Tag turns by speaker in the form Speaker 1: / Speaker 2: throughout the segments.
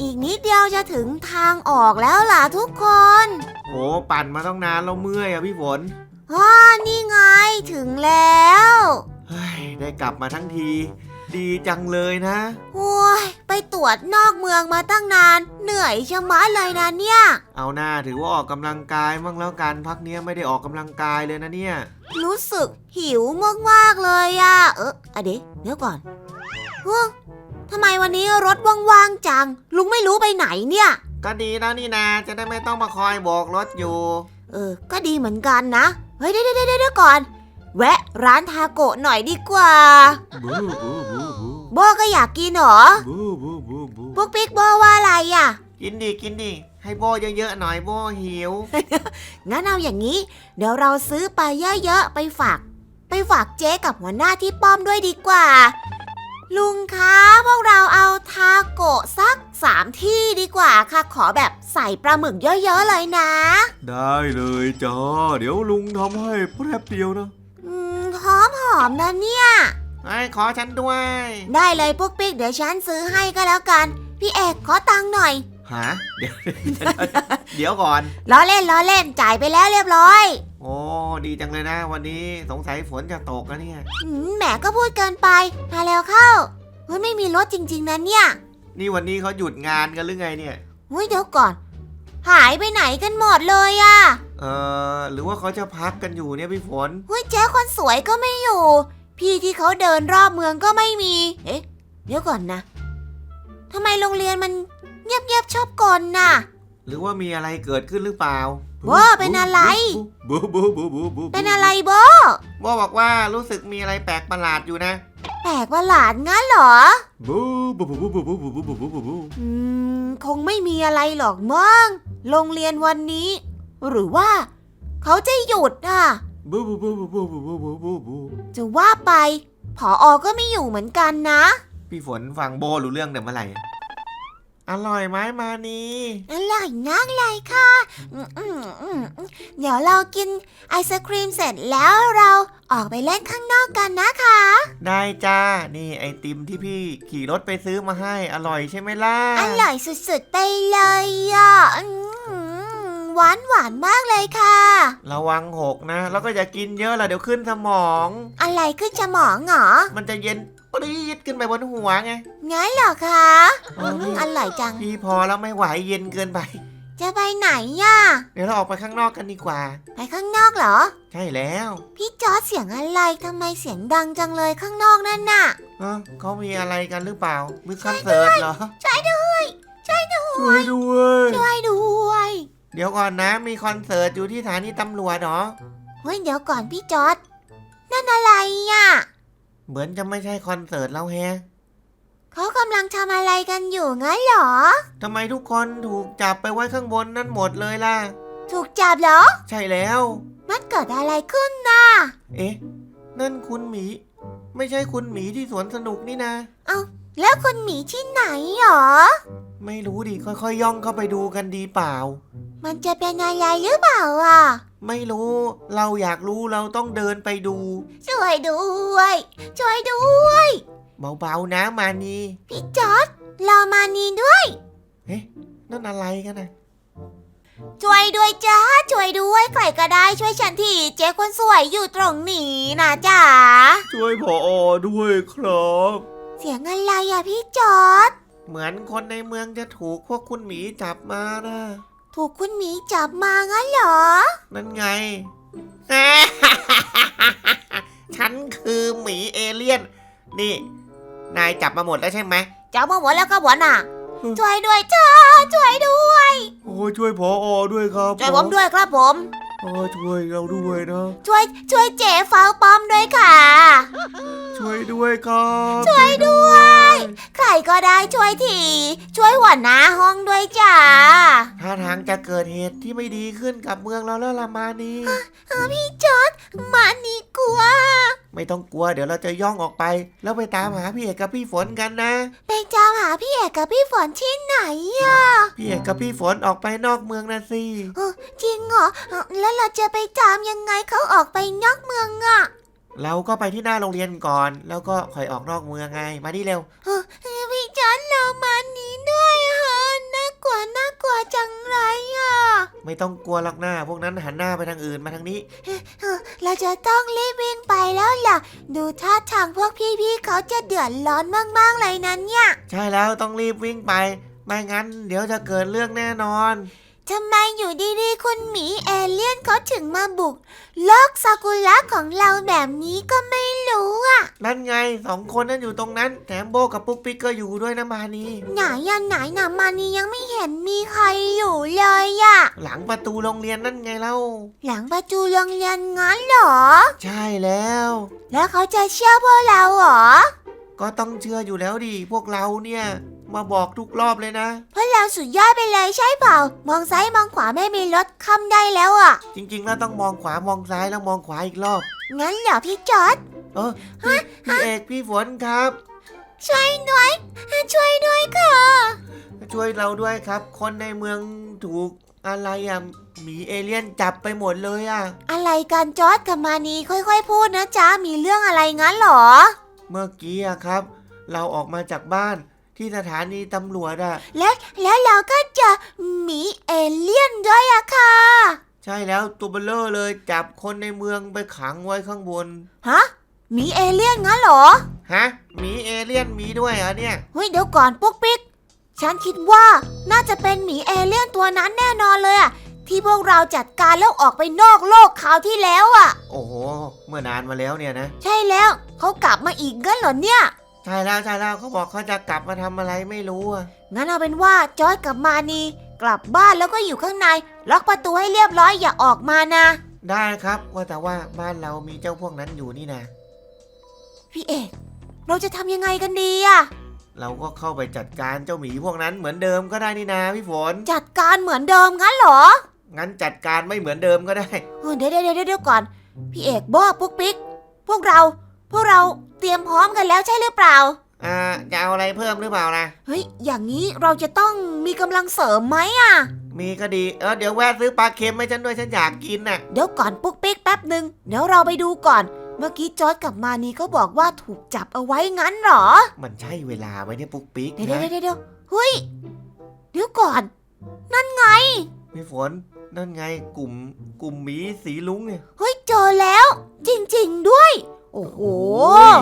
Speaker 1: อีกนิดเดียวจะถึงทางออกแล้วล่ะทุกคน
Speaker 2: โหปั่นมาต้องนานแล้วเมื่อยอะพี่ฝน
Speaker 1: อ๋อนี่ไงถึงแล้ว
Speaker 2: เฮ้ยได้กลับมาทั้งที ดีจังเลยนะ
Speaker 1: โอ้ยไปตรวจนอกเมืองมาตั้งนาน เหนื่อยชะมัดเลยนะเนี่ย
Speaker 2: เอาหน้าถือว่าออกกำลังกายบ้างแล้วกันพักเนี้ยไม่ได้ออกกำลังกายเลยนะเนี่ย
Speaker 1: รู้สึกหิวมากๆเลยอะเอออะเดี๋ยวเดี๋ยวก่อนเฮ้ อทำไมวันนี้รถว่างๆจัง ลุงไม่รู้ไปไหนเนี่ย
Speaker 2: ก็ดีแล้วนี่นาจะได้ไม่ต้องมาคอยโบกรถอยู่
Speaker 1: เออ ก็ดีเหมือนกันนะ เฮ้ยเดี๋ยวเดี๋ยวเดี๋ยวก่อน แวะร้านทาโกะหน่อยดีกว่า
Speaker 2: บูบูบูบู
Speaker 1: โบก็อยากกินเหรอ
Speaker 2: บูบูบูบู
Speaker 1: ปุ๊กปิ๊กโบว่าอะไรอะ
Speaker 2: กินดิกินดิให้โบเยอะๆหน่อยโบหิว
Speaker 1: งั้นเอาอย่างนี้ เดี๋ยวเราซื้อไปเยอะๆไปฝาก ไปฝากเจ๊กับหัวหน้าที่ป้อมด้วยดีกว่า ลุงคะพวกเราเอาทาโกะสักสามที่ดีกว่าค่ะ ขอแบบใส่ปลาหมึกเยอะๆเลยนะ
Speaker 2: ได้เลยจ้าเดี๋ยวลุงทำให้แป๊บเดียวนะ
Speaker 1: อืมหอมหอมๆนะเนี่ย
Speaker 2: ไอ้ขอฉันด้วย
Speaker 1: ได้เลยปุ๊กปิ๊กเดี๋ยวฉันซื้อให้ก็แล้วกัน พี่เอกขอตังค์หน่อย
Speaker 2: หาเดี๋ยว เดี๋ยวก่อน
Speaker 1: ล้อเล่นล้อเล่นจ่ายไปแล้วเรียบร้อย
Speaker 2: โอ้ดีจังเลยนะ วันนี้สงสัยฝนจะตกนะเนี่ย
Speaker 1: อืมแหมก็พูดเกินไป มาแล้วเข้าเฮ้ยไม่มีรถจริง ๆนะเนี่ย
Speaker 2: นี่วันนี้เขาหยุดงานกันหรือไงเนี่ย
Speaker 1: เฮ้ยเดี๋ยวก่อน หายไปไหนกันหมดเลยอะ
Speaker 2: เออหรือว่าเขาจะพักกันอยู่เนี่ยพี่ฝน
Speaker 1: เฮ้ยเจ๊คนสวยก็ไม่อยู่ พี่ที่เขาเดินรอบเมืองก็ไม่มี เอ๊ะเดี๋ยวก่อนนะ ทำไมโรงเรียนมันเงียบๆชอบกลน่ะ
Speaker 2: หรือว่ามีอะไรเกิดขึ้นหรือเปล่า
Speaker 1: ว่าเป็นอะไร
Speaker 2: บูบูบูบูบู
Speaker 1: เป็นอะไรโบ
Speaker 2: โบบอกว่ารู้สึกมีอะไรแปลกประหลาดอยู่นะ
Speaker 1: แปลกประหลาดงั้นเหรอ
Speaker 2: บูบูบูบูบูบูบูบูบูบูบู
Speaker 1: อืม คงไม่มีอะไรหรอกมั้งโรงเรียนวันนี้ หรือว่า เขาจะหยุดอะ
Speaker 2: บูบูบูบูบูบูบูบูบู
Speaker 1: จะว่าไปผออก็ไม่อยู่เหมือนกันนะ
Speaker 2: พี่ฝนฟังโบรู้เรื่องแต่เมื่อไหร่ อร่อยไหมมานี
Speaker 1: อร่อยนักเลยค่ะอืมอืมอืมเดี๋ยวเรากินไอศครีมเสร็จแล้วเราออกไปเล่นข้างนอกกันนะคะ
Speaker 2: ได้จ้า นี่ไอติมที่พี่ขี่รถไปซื้อมาให้ อร่อยใช่ไหมล่ะ
Speaker 1: อร่อยสุดๆไปเลยอะอืมหวานหวานๆมากเลยค่ะ
Speaker 2: ระวังหกนะ แล้วก็อย่ากินเยอะล่ะเดี๋ยวขึ้นสมอง
Speaker 1: อะไรขึ้นสมองเหรอ
Speaker 2: มันจะเย็น ปรี๊ดขึ้นไปบนหัวไง
Speaker 1: งั้นเหรอคะ
Speaker 2: เออพี่
Speaker 1: อืมอร่อยจัง
Speaker 2: พี่พอแล้วไม่ไหวเย็นเกินไป
Speaker 1: จะไปไหนย่ะ
Speaker 2: เดี๋ยวเราออกไปข้างนอกกันดีกว่า
Speaker 1: ไปข้างนอกเหรอ
Speaker 2: ใช่แล้ว
Speaker 1: พี่จอร์จเสียงอะไรทำไมเสียงดังจังเลยข้างนอกนั่นน่ะ
Speaker 2: เอ้าเขามีอะไรกันหรือเปล่ามีคอนเสิร์ตเหรอ
Speaker 1: ช่วยด้วยช่วยด้ว
Speaker 2: ช่วยยด้วย
Speaker 1: ช่วยด้วย
Speaker 2: เดี๋ยวก่อนนะมีคอนเสิร์ตอยู่ที่สถานีตำรวจเหรอ
Speaker 1: เฮ้ยเดี๋ยวก่อนพี่จอร์ดนั่นอะไรอะ
Speaker 2: เหมือนจะไม่ใช่คอนเสิร์ตแล้วแฮะ
Speaker 1: เขากำลังทำอะไรกันอยู่งั้นเหรอ
Speaker 2: ทำไมทุกคนถูกจับไปไว้ข้างบนนั่นหมดเลยล่ะ
Speaker 1: ถูกจับเหรอ
Speaker 2: ใช่แล้ว
Speaker 1: มันเกิดอะไรขึ้นน่ะ
Speaker 2: เอ๊ะ นั่นคุณหมี ไม่ใช่คุณหมีที่สวนสนุกนี่นะ
Speaker 1: แล้วคุณหมีที่ไหนหรอ
Speaker 2: ไม่รู้ดิ ค่อยๆ ย่องเข้าไปดูกันดีเปล่า
Speaker 1: มันจะเป็นอะไรหรือเปล่าอะ
Speaker 2: ไม่รู้ เราอยากรู้เราต้องเดินไปดู
Speaker 1: ช่วยด้วย ช่วยด้วย
Speaker 2: เบาๆนะมานี
Speaker 1: พี่จอร์ดเรามานี่ด้วย
Speaker 2: เอ๊ะนั่นอะไรกันนะ
Speaker 1: ช่วยด้วยจ้าช่วยด้วยใครก็ได้ช่วยฉันทีเจ๊คนสวยอยู่ตรงนี้นะจ๊ะ
Speaker 2: ช่วยพออด้วยครับ
Speaker 1: เสียงอะไรอะพี่จอร์ด
Speaker 2: เหมือนคนในเมืองจะถูกพวกคุณหมีจับมานะ
Speaker 1: ถูกคุณหมีจับมางั้นเหรอ
Speaker 2: นั่นไง ฉันคือหมีเอเลี่ยน นี่ นายจับมาหมดแล้วใช่ไหม
Speaker 1: จับมาหมดแล้วครับหัวหน้า
Speaker 2: อืม
Speaker 1: ช่วยด้วยจ้าช่วยด้วย
Speaker 2: โอ้ช่วยพออด้วยครับ
Speaker 1: ช่วยผมด้วยครับผม
Speaker 2: โอ้ ช่วยเราด้วยนะ
Speaker 1: ช่วยช่วยเจ๊เฝ้าป้อมด้วยค่ะ
Speaker 2: ช่วยด้วยครับ
Speaker 1: ช่วยด้วย ใครก็ได้ช่วยที ช่วยหัวหน้าห้องด้วยจ้า
Speaker 2: ถ้าทางจะเกิดเหตุที่ไม่ดีขึ้นกับเมืองเราแล้วละมานี
Speaker 1: เออพี่จอร์ดมานี่กลัว
Speaker 2: ไม่ต้องกลัวเดี๋ยวเราจะย่องออกไป แล้วไปตามหาพี่เอกกับพี่ฝนกันนะ
Speaker 1: ไปจามหาพี่เอกกับพี่ฝนที่ไหนอะ
Speaker 2: พี่เอกกับพี่ฝนออกไปนอกเมืองนะสิ
Speaker 1: เออจริงเหรอเออแล้วเราจะไปจามยังไงเขาออกไปนอกเมืองอะ
Speaker 2: เราก็ไปที่หน้าโรงเรียนก่อน แล้วก็ค่อยออกนอกเมืองไงมาดิเร็ว
Speaker 1: เออพี่จอร์ดเรามานี้ด้วยากลัวน่ากลัวจังเลยอะ
Speaker 2: ไม่ต้องกลัวหรอกหน้า พวกนั้นหันหน้าไปทางอื่นมาทางนี้
Speaker 1: เราจะต้องรีบวิ่งไปแล้วล่ะ ดูท่าทางพวกพี่ๆเขาจะเดือดร้อนมากๆเลยนั้นเนี่ย
Speaker 2: ใช่แล้วต้องรีบวิ่งไป ไม่งั้น เดี๋ยวจะเกิดเรื่องแน่นอน
Speaker 1: ทำไมอยู่ดีๆ คุณหมีเอเลี่ยนเขาถึงมาบุก โลกซากุระของเราแบบนี้ก็ไม่รู้อะ
Speaker 2: นั่นไงสองคนนั้นอยู่ตรงนั้น แถมโบกับปุ๊กปิ๊กก็อยู่ด้วยนะมานี
Speaker 1: ไหนยันไหนนะมานี่ยังไม่เห็นมีใครอยู่เลยอะ
Speaker 2: หลังประตูโรงเรียนนั่นไงเล่า
Speaker 1: หลังประตูโรงเรียนงั้นเหรอ
Speaker 2: ใช่แล้ว
Speaker 1: แล้วเขาจะเชื่อพวกเราเหรอ
Speaker 2: ก็ต้องเชื่ออยู่แล้วดิพวกเราเนี่ย มาบอกทุกรอบเลยนะ
Speaker 1: พวกเราสุดยอดไปเลยใช่เปล่า มองซ้ายมองขวาไม่มีรถค้ำได้แล้วอะ
Speaker 2: จริงๆแล้วต้องมองขวามองซ้ายแล้วมองขวาอีกรอบ
Speaker 1: งั้นเหรอพี่จอร์ด
Speaker 2: เออพี่พี่เอกพี่ฝนครับ
Speaker 1: ช่วยด้วย ช่วยด้วยค่ะ
Speaker 2: ช่วยเราด้วยครับ คนในเมืองถูกอะไรอะหมีเอเลี่ยนจับไปหมดเลยอะ
Speaker 1: อะไรกันจอร์ดกับมานีค่อยๆ พูดนะจ๊ะมีเรื่องอะไรงั้นเหรอ
Speaker 2: เมื่อกี้อะครับ เราออกมาจากบ้าน ที่สถานีตำรวจอะ
Speaker 1: แล้วแล้วเราก็เจอหมีเอเลี่ยนด้วยอะค่ะ
Speaker 2: ใช่แล้วตัวเบลเลอร์เลยจับคนในเมืองไปขังไว้ข้างบน
Speaker 1: ฮะหมีเอเลี่ยนงั้นเหรอ
Speaker 2: ฮะหมีเอเลี่ยนมีด้วยเหรอเนี่ย
Speaker 1: เฮ้ยเดี๋ยวก่อนปุ๊กปิ๊ก ฉันคิดว่าน่าจะเป็นหมีเอเลี่ยนตัวนั้นแน่นอนเลยอะที่พวกเราจัดการแล้วออกไปนอกโลกคราวที่แล้วอะ
Speaker 2: โอ้โห เมื่อนานมาแล้วเนี่ยนะ
Speaker 1: ใช่แล้วเขากลับมาอีกงั้นเหรอเนี่ย
Speaker 2: ใช่แล้วใช่แล้วเขาบอกเขาจะกลับมาทำอะไรไม่รู้อะ
Speaker 1: งั้นเอาเป็นว่าจอยกับมานีกลับบ้านแล้วก็อยู่ข้างใน ล็อกประตูให้เรียบร้อยอย่าออกมานะ
Speaker 2: ได้ครับว่าแต่ว่าบ้านเรามีเจ้าพวกนั้นอยู่นี่นะ
Speaker 1: พี่เอก เราจะทำยังไงกันดีอะ
Speaker 2: เราก็เข้าไปจัดการเจ้าหมีพวกนั้นเหมือนเดิมก็ได้นี่นาพี่ฝน
Speaker 1: จัดการเหมือนเดิมงั้นเหรอ
Speaker 2: งั้นจัดการไม่เหมือนเดิมก็ได้
Speaker 1: เออเดี๋ยวเดี๋ยวเดี๋ยวเดี๋ยวก่อน พี่เอกบอกปุ๊กปิ๊ก พวกเรา พวกเรา เตรียมพร้อมกันแล้วใช่หรือเปล่า
Speaker 2: อ่าจะเอาอะไรเพิ่มหรือเปล่านะ
Speaker 1: เฮ้ย อย่างนี้เราจะต้องมีกำลังเสริมไหมอะ
Speaker 2: มีก็ดี เออเดี๋ยวแวะซื้อปลาเค็มให้ฉันด้วยฉันอยากกินน่ะ
Speaker 1: เดี๋ยวก่อนปุ๊กปิ๊กแป๊บหนึ่งเดี๋ยวเราไปดูก่อน เมื่อกี้จอร์ดกับมานีก็บอกว่าถูกจับเอาไว้งั้นเหรอ
Speaker 2: มันใช่เวลาไหมเนี่ยปุ๊กปิ๊ก
Speaker 1: เดี๋ยว
Speaker 2: นะ
Speaker 1: เดี๋ยวเดี๋ยวเฮ้ย เดี๋ยวก่อนนั่นไง
Speaker 2: พี่ฝนนั่นไงกลุ่มกลุ่มหมีสีลุงเนี่ย
Speaker 1: เฮ้ยเจอแล้ว จริง ๆ ด้วย โอ้โห
Speaker 2: ย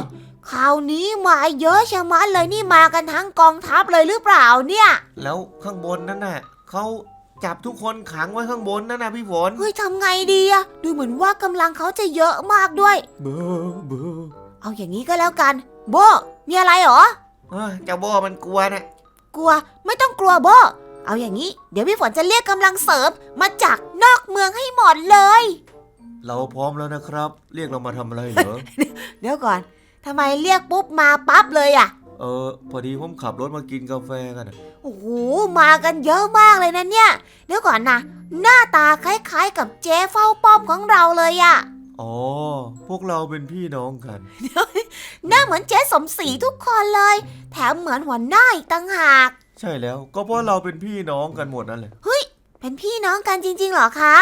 Speaker 1: คราวนี้มาเยอะชะมัดเลยนี่มากันทั้งกองทัพเลยหรือเปล่าเนี่ย
Speaker 2: แล้วข้างบนนั่นน่ะเขาจับทุกคนขังไว้ข้างบนนั่นนะพี่ฝน
Speaker 1: เฮ้ยทำไงดีอะดูเหมือนว่ากำลังเขาจะเยอะมากด้วย
Speaker 2: เบอเบอ
Speaker 1: เอาอย่างนี้ก็แล้วกัน โบมีอะไรเหรอ
Speaker 2: เอ้ยเจ้าโบมันกลัวน่ะ
Speaker 1: กลัวไม่ต้องกลัวโบเอาอย่างนี้ เดี๋ยวพี่ฝนจะเรียกกำลังเสริมมาจากนอกเมืองให้หมดเลย
Speaker 2: เราพร้อมแล้วนะครับ เรียกเรามาทำอะไรเหรอ
Speaker 1: เดี๋ยวก่อนทำไมเรียกปุ๊บมาปั๊บเลยอะ
Speaker 2: เออ พอดีผมขับรถมากินกาแฟกันน่ะ
Speaker 1: โอ้โห มากันเยอะมากเลยนะเนี่ย เดี๋ยวก่อนนะ หน้าตาคล้ายๆ กับเจ๊เฝ้าป้อมของเราเลยอะ
Speaker 2: อ๋อ พวกเราเป็นพี่น้องกัน
Speaker 1: หน้าเหมือนเจ๊สมศรีทุกคนเลย แถมเหมือนหัวหน้าอีกต่างหาก
Speaker 2: ใช่แล้ว ก็เพราะเราเป็นพี่น้องกันหมดนั่นแหละ
Speaker 1: เป็นพี่น้องกันจริงๆเหรอคะ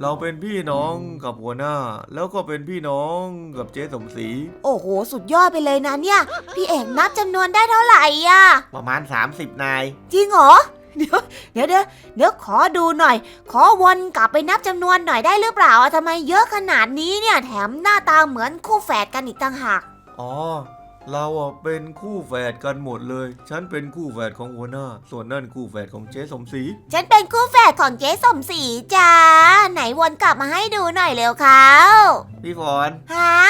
Speaker 2: เราเป็นพี่น้องกับหัวหน้า แล้วก็เป็นพี่น้องกับเจ๊สมศรี
Speaker 1: โอ้โห สุดยอดไปเลยนะเนี่ย พี่เอกนับจำนวนได้เท่าไหร่อะ
Speaker 2: ประมาณ 30 นาย
Speaker 1: จริงเหรอ เดี๋ยวเดี๋ยวเดี๋ยวเดี๋ยวขอดูหน่อย ขอวนกลับไปนับจำนวนหน่อยได้หรือเปล่าอะทำไมเยอะขนาดนี้เนี่ย แถมหน้าตาเหมือนคู่แฝดกันอีกต่างหาก
Speaker 2: อ๋อ เราอะเป็นคู่แฝดกันหมดเลย ฉันเป็นคู่แฝดของหัวหน้า ส่วนนั่นคู่แฝดของเจ๊สมศรี
Speaker 1: ฉันเป็นคู่แฝดของเจ๊สมศรีจ้า ไหนวนกลับมาให้ดูหน่อยเร็วเขา
Speaker 2: พี่ฝน
Speaker 1: ฮะ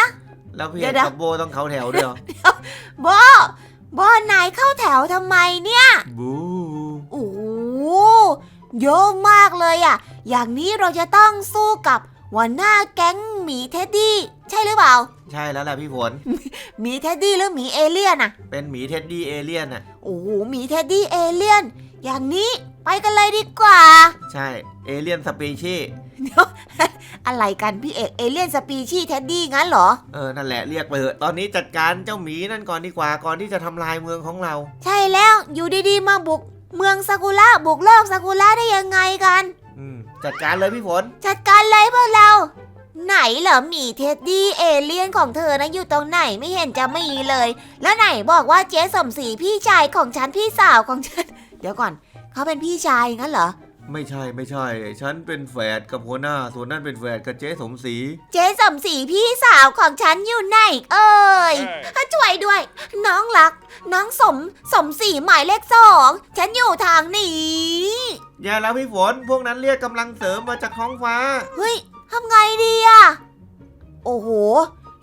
Speaker 2: แล้วพี่
Speaker 1: เดี๋
Speaker 2: เอยก
Speaker 1: วๆ
Speaker 2: กับโบต้องเขาแถวด้วยเหรอ
Speaker 1: โบโบนายเข้าแถวทำไมเนี่ย
Speaker 2: บู
Speaker 1: โอ้โหเยอะมากเลยอะ อย่างนี้เราจะต้องสู้กับหัวหน้าแก๊งห มีเท็ดดี้ใช่หรือเปล่า
Speaker 2: ใช่แล้วแหละพี่ฝน
Speaker 1: หมีเท็ดดี้หรือหมีเอเลี่ยนอะ
Speaker 2: เป็นหมีเท็ดดี้เอเลี่ยนอะ
Speaker 1: โอ้โหหมีเท็ดดี้เอเลี่ยน อย่างนี้ไปกันเลยดีกว่า
Speaker 2: ใช่เอเลี่ยนสปีชีส์
Speaker 1: อะไรกันพี่เอกเอเลี่ยนสปีชีส์เท็ดดี้งั้นเหรอ
Speaker 2: เออนั่นแหละเรียกไปเถอะตอนนี้จัดการเจ้าหมีนั่นก่อนดีกว่าก่อนที่จะทำลายเมืองของเรา
Speaker 1: ใช่แล้วอยู่ดีๆมาบุก เมืองซากุระบุกโลกซากุระได้ยังไงกัน
Speaker 2: อืมจัดการเลยพี่ฝน
Speaker 1: จัดการเลยพวกเรา ไหนเหรอหมีเท็ดดี้เอเลี่ยนของเธอนะอยู่ตรงไหนไม่เห็นจะมีเลย แล้วไหนบอกว่าเจ๊สมศรีพี่ชายของฉันพี่สาวของฉัน เดี๋ยวก่อน เขาเป็นพี่ชายงั้นเหรอ
Speaker 2: ไม่ใช่ไม่ใช่ ฉันเป็นแฝดกับหัวหน้า ส่วนนั่นเป็นแฝดกับเจ๊สมศรี
Speaker 1: เจ๊สมศรีพี่สาวของฉันอยู่ไหนเอ่ยช่วยด้วย น้องรัก น้องสมสมศรีหมายเลขสองฉันอยู่ทางนี้
Speaker 2: อย่าแล้วพี่ฝนพวกนั้นเรียกกำลังเสริมมาจากท้องฟ้า
Speaker 1: เฮ้ยทำไงดีอะโอ้โห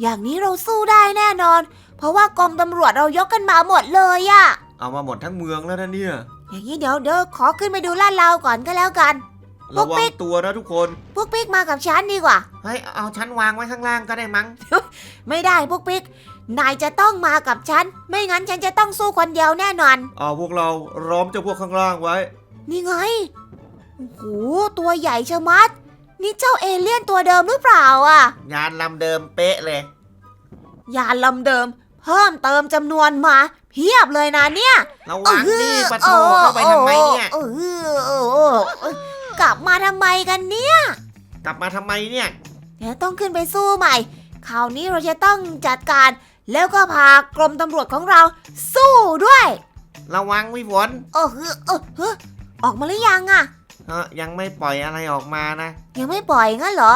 Speaker 1: อย่างนี้เราสู้ได้แน่นอน เพราะว่ากรมตำรวจเรายกกันมาหมดเลยอะ
Speaker 2: เอามาหมดทั้งเมืองแล้วนะเนี่ย
Speaker 1: อย่างนี้เดี๋ยวเดี๋ยวขอขึ้นไปดูลาดเราก่อนก็แล้วกันพว
Speaker 2: ระ
Speaker 1: ก
Speaker 2: วั
Speaker 1: ปิ๊
Speaker 2: ง
Speaker 1: ก
Speaker 2: ตัวนะทุกคน
Speaker 1: พวกปิ๊กมากับฉันดีกว่า
Speaker 2: เฮ้ยเอาฉันวางไว้ข้างล่างก็ได้มั้ง
Speaker 1: ไม่ได้พวกปิ๊ก นายจะต้องมากับฉัน ไม่งั้นฉันจะต้องสู้คนเดียวแน่นอน
Speaker 2: เอาพวกเราล้อมเจ้าพวกข้างล่างไว้
Speaker 1: นี่ไง โอ้โห ตัวใหญ่ชะมัด นี่เจ้าเอเลี่ยนตัวเดิมหรือเปล่าอะ
Speaker 2: ยานลำเดิมเป๊ะเลย
Speaker 1: ยานลำเดิม เพิ่มเติมจำนวนมาเพียบเลยนะเนี่ย
Speaker 2: ระวังนี่ปะโถเข้าไปทำไมเนี่ย
Speaker 1: เออเออเออเออเออกลับมาทำไมกันเนี่ย
Speaker 2: กลับมาทำไมเนี่ย
Speaker 1: เดี๋ยวต้องขึ้นไปสู้ใหม่คราวนี้เราจะต้องจัดการ แล้วก็พากรมตำรวจของเรา สู้ด้วย
Speaker 2: ระวังพี่ฝน
Speaker 1: เออเออเออเออออกมาหรือยังอะ
Speaker 2: เออยังไม่ปล่อยอะไรออกมานะ
Speaker 1: ยังไม่ปล่อยงั้นเหรอ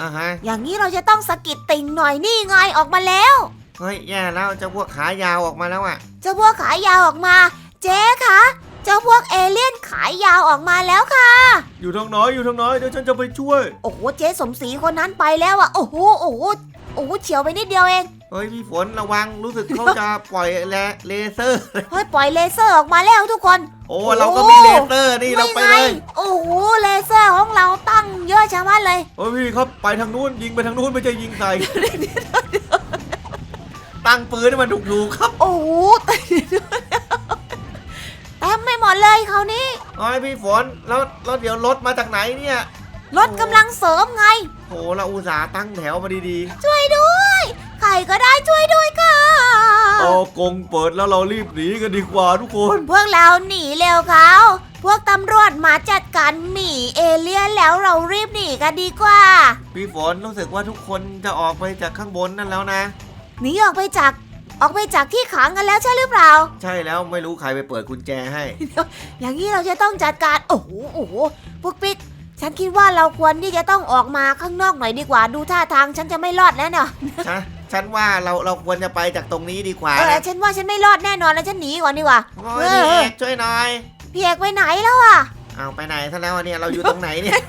Speaker 2: อ่าฮะ
Speaker 1: อย่างนี้เราจะต้องสะกิดติ่งหน่อยนี่ไงออกมาแล้ว
Speaker 2: เฮ้ยแย่แล้วเจ้าพวกขายาวออกมาแล้วอะ
Speaker 1: เจ้าพวกขายาวออกมา เจ๊คะเจ้าพวกเอเลี่ยนขายยาวออกมาแล้วค่ะ
Speaker 2: อยู่ทางน้อยอยู่ทางน้อยเดี๋ยวฉันจะไปช่วย
Speaker 1: โอ้โหเจ๊สมศรีคนนั้นไปแล้วอะโอ้โหโอ้โหโอ้โหเฉียวไปนิดเดียวเอง
Speaker 2: เฮ้ยพี่ฝนระวังรู้สึกเขาจะปล่อยแลเลเซอร์
Speaker 1: เฮ้ยปล่อยเลเซอร์ออกมาแล้วทุกคน
Speaker 2: โอ้เราก็มีเลเซอร์นี่เราไป
Speaker 1: ไง
Speaker 2: เลย
Speaker 1: โอ้โหเลเซอร์ของเราตั้งเยอะชะมัดเลย
Speaker 2: เฮ้ยพี่ครับไปทางนู้นยิงไปทางนู้นไม่ใช่ยิงใส่ตั้งปืนให้มันถูกๆครับ
Speaker 1: โอ้โหเต็มไม่หมดเลยคราวนี้
Speaker 2: เฮ้ยพี่ฝนแล้วแล้วเดี๋ยวรถมาจากไหนเนี่ย
Speaker 1: รถกำลังเสริมไง
Speaker 2: โหเราอุตส่าห์ตั้งแถวมาดี
Speaker 1: ช่วยด้วย ใครก็ได้ช่วยด้วยค่ะ
Speaker 2: ๆโอ้กงเปิดแล้วเรารีบหนีกันดีกว่าทุกคน
Speaker 1: พวกเราหนีเร็วเขาพวกตำรวจมาจัดการหมีเอเลี่ยนแล้วเรารีบหนีกันดีกว่า
Speaker 2: พี่ฝนรู้สึกว่าทุกคนจะออกไปจากข้างบนนั่นแล้วนะ
Speaker 1: หนีออกไปจากออกไปจากที่ขังกันแล้วใช่หรือเปล่า
Speaker 2: ใช่แล้วไม่รู้ใครไปเปิดกุญแจให้
Speaker 1: อย่างนี้เราจะต้องจัดการ โอ้โหโอ้โหพวกปิ๊กฉันคิดว่าเราควรที่จะต้องออกมาข้างนอกหน่อยดีกว่า ดูท่าทางฉันจะไม่รอดแล้วเนาะ
Speaker 2: ฮะ ฉันว่าเราเราควรจะไปจากตรงนี้ดีกว่า
Speaker 1: เออ
Speaker 2: นะ
Speaker 1: ฉันว่าฉันไม่รอดแน่นอนแล้วฉันหนีก่อนดีกว่า
Speaker 2: โอ้ยพี่เอกช่วยหน่อย
Speaker 1: พี่เอกไปไหนแล้วอะ
Speaker 2: เอาไปไหนซะแล้วอะเนี่ยเราอยู่ตรงไหนเนี่ย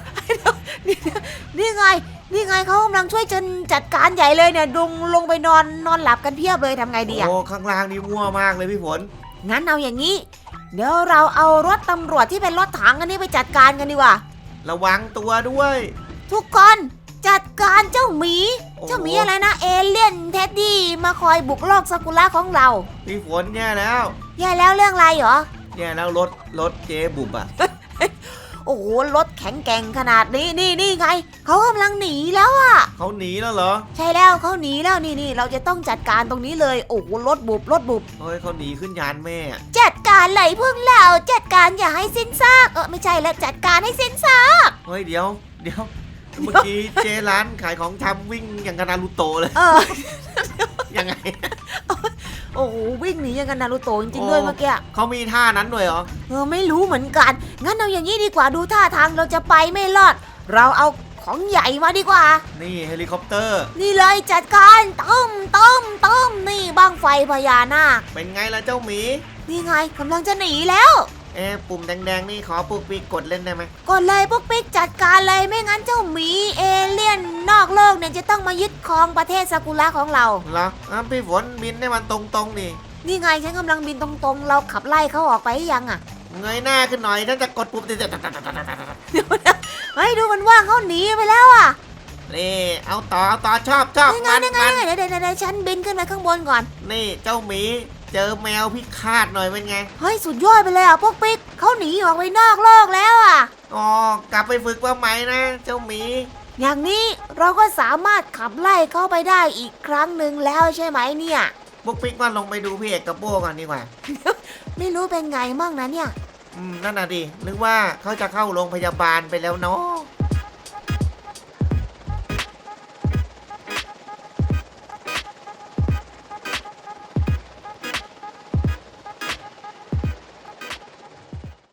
Speaker 1: นี่ไงนี่ไงเขากำลังช่วยจนจัดการใหญ่เลยเนี่ยลงลงไปนอนนอนหลับกันเพียบเลยทำไงดีอะ
Speaker 2: โอ้ข้างล่างนี่มั่วมากเลยพี่ฝน
Speaker 1: งั้นเอาอย่างนี้ เดี๋ยวเราเอารถตำรวจที่เป็นรถถังอันนี้ไปจัดการกันดีกว่า
Speaker 2: ระวังตัวด้วย
Speaker 1: ทุกคน จัดการเจ้าหมี
Speaker 2: โอ้
Speaker 1: เจ้าหมีอะไรนะเอเลี่ยนเท็ดดี้มาคอยบุกโลกซากุระของเรา
Speaker 2: พี่ฝนแย่แล้ว
Speaker 1: แย่แล้วเรื่องอะไรเหรอ
Speaker 2: แย่แล้วรถรถเจ๊บุบอะ
Speaker 1: โอ้โหรถแข็งแกร่งขนาดนี้นี่นี่ไงเขากำลังหนีแล้วอะ
Speaker 2: เขาหนีแล้วเหรอ
Speaker 1: ใช่แล้วเขาหนีแล้วนี่นี่เราจะต้องจัดการตรงนี้เลยโอ้โหรถบุบรถบุบ
Speaker 2: เฮ้ยเขาหนีขึ้นยานแม่อะ
Speaker 1: จัดการเลยพวกเราจัดการอย่าให้สิ้นซากเออไม่ใช่แล้วจัดการให้สิ้นซาก
Speaker 2: เฮ้ยเดี๋ยว เดี๋ยว เมื่อกี้เจร้านขายของชำวิ่งอย่างกับนารูโตะเลย
Speaker 1: เออ
Speaker 2: ยังไง
Speaker 1: โอ้โหวิ่งหนีอย่างกันนารูโตะจริงๆด้วย
Speaker 2: โอ้
Speaker 1: เมื่อกี้
Speaker 2: เขามีท่านั้นด้วยเหรอ
Speaker 1: เออไม่รู้เหมือนกัน งั้นเอาอย่างนี้ดีกว่าดูท่าทางเราจะไปไม่รอด เราเอาของใหญ่มาดีกว่า
Speaker 2: นี่เฮลิคอปเตอร์
Speaker 1: นี่เลยจัดการต้มต้มต้มนี่บ้างไฟพญานาค
Speaker 2: เป็นไงล่ะเจ้าหมี
Speaker 1: นี่ไงกำลังจะหนีแล้ว
Speaker 2: เอ๊ะปุ่มแดงๆนี่ขอปุกปีกกดเล่นได้ไหม
Speaker 1: กดเลยพวกปิ๊กจัดการเลยไม่งั้นเจ้าหมีเอเลี่ยนนอกโลกเนี่ยจะต้องมายึดครองประเทศซากุระของเรา
Speaker 2: เหรออะพี่ฝนบินได้มันตรงๆนี่
Speaker 1: นี่ไงฉันกำลังบินตรงๆ เราขับไล่เขาออกไปหรือยังอะ
Speaker 2: เงยหน้าขึ้นหน่อยฉันจะกดปุ่มติด
Speaker 1: เฮ้ยดูมันว่าเขาหนีไปแล้วอะ
Speaker 2: นี่เอาต่อเอาต่อชอบชอบ
Speaker 1: นี่ไง
Speaker 2: มัน
Speaker 1: นี่ไง
Speaker 2: มัน
Speaker 1: เดี๋ยวเดี๋ยวเดี๋ยวฉันบินขึ้นไปข้างบนก่อน
Speaker 2: นี่เจ้าหมี เจอแมวพิฆาตหน่อยเป็นไง
Speaker 1: เฮ้ยสุดยอดไปเลยอะพวกปิ๊กเขาหนีออกไปนอกโลกแล้วอะ
Speaker 2: อ๋อกลับไปฝึกว่าใหม่นะเจ้าหมี
Speaker 1: อย่างนี้เราก็สามารถขับไล่เข้าไปได้อีกครั้งหนึ่งแล้วใช่ไหมเนี่ย
Speaker 2: พวกปิ๊กว่าลงไปดูพี่เอกกับโบก่อนดีกว่า
Speaker 1: ไม่รู้เป็นไงมั่งนะเนี่ย
Speaker 2: อืมนั่นน่ะดินึกว่าเขาจะเข้าโรงพยาบาลไปแล้วเนาะ